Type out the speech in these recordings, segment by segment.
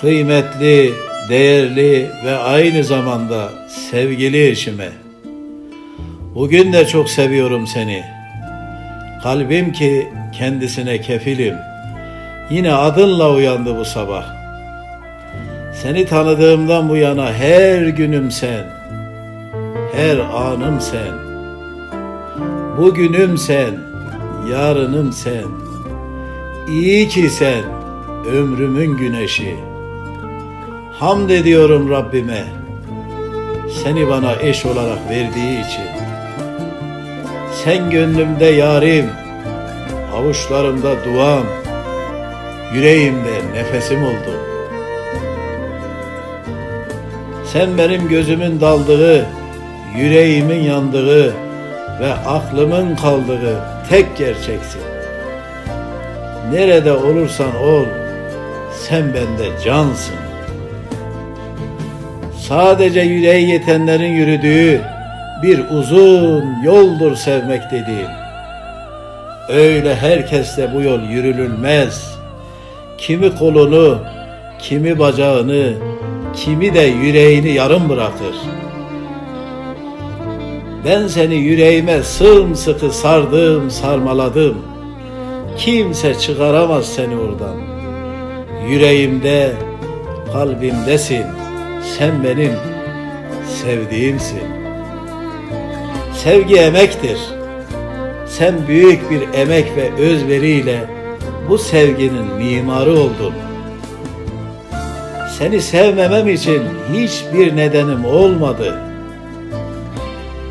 kıymetli, değerli ve aynı zamanda sevgili eşime. Bugün de çok seviyorum seni. Kalbim ki kendisine kefilim. Yine adınla uyandı bu sabah. Seni tanıdığımdan bu yana her günüm sen. Her anım sen. Bugünüm sen, yarınım sen. İyi ki sen, ömrümün güneşi. Hamd ediyorum Rabbime. Seni bana eş olarak verdiği için. Sen gönlümde yarim, avuçlarımda duam, yüreğimde nefesim oldun. Sen benim gözümün daldığı, yüreğimin yandığı ve aklımın kaldığı tek gerçeksin. Nerede olursan ol, sen bende cansın. Sadece yüreği yetenlerin yürüdüğü bir uzun yoldur sevmek dediğin. Öyle herkesle bu yol yürülülmez. Kimi kolunu, kimi bacağını, kimi de yüreğini yarım bırakır. Ben seni yüreğime sımsıkı sardım, sarmaladım. Kimse çıkaramaz seni oradan. Yüreğimde, kalbimdesin. Sen benim sevdiğimsin. Sevgi emektir. Sen büyük bir emek ve özveriyle bu sevginin mimarı oldun. Seni sevmemem için hiçbir nedenim olmadı.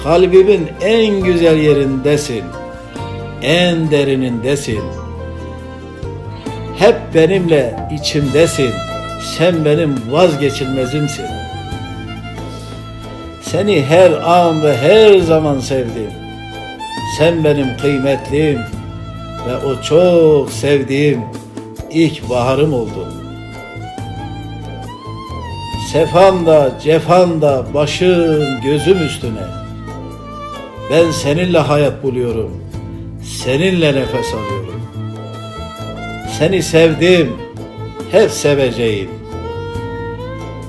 Kalbimin en güzel yerindesin. En derinindesin. Hep benimle içimdesin. Sen benim vazgeçilmezimsin. Seni her an ve her zaman sevdim. Sen benim kıymetlim ve o çok sevdiğim ilk baharım oldun. Sefan da cefan da başım gözüm üstüne. Ben seninle hayat buluyorum. Seninle nefes alıyorum. Seni sevdim. Hep seveceğim.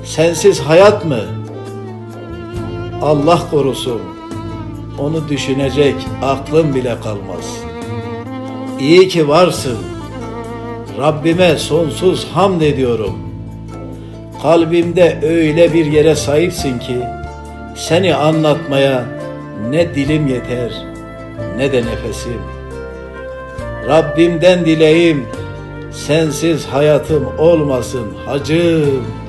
Sensiz hayat mı? Allah korusun. Onu düşünecek aklım bile kalmaz. İyi ki varsın. Rabbime sonsuz hamd ediyorum. Kalbimde öyle bir yere sahipsin ki seni anlatmaya ne dilim yeter ne de nefesim. Rabbimden dileğim sensiz hayatım olmasın hacım.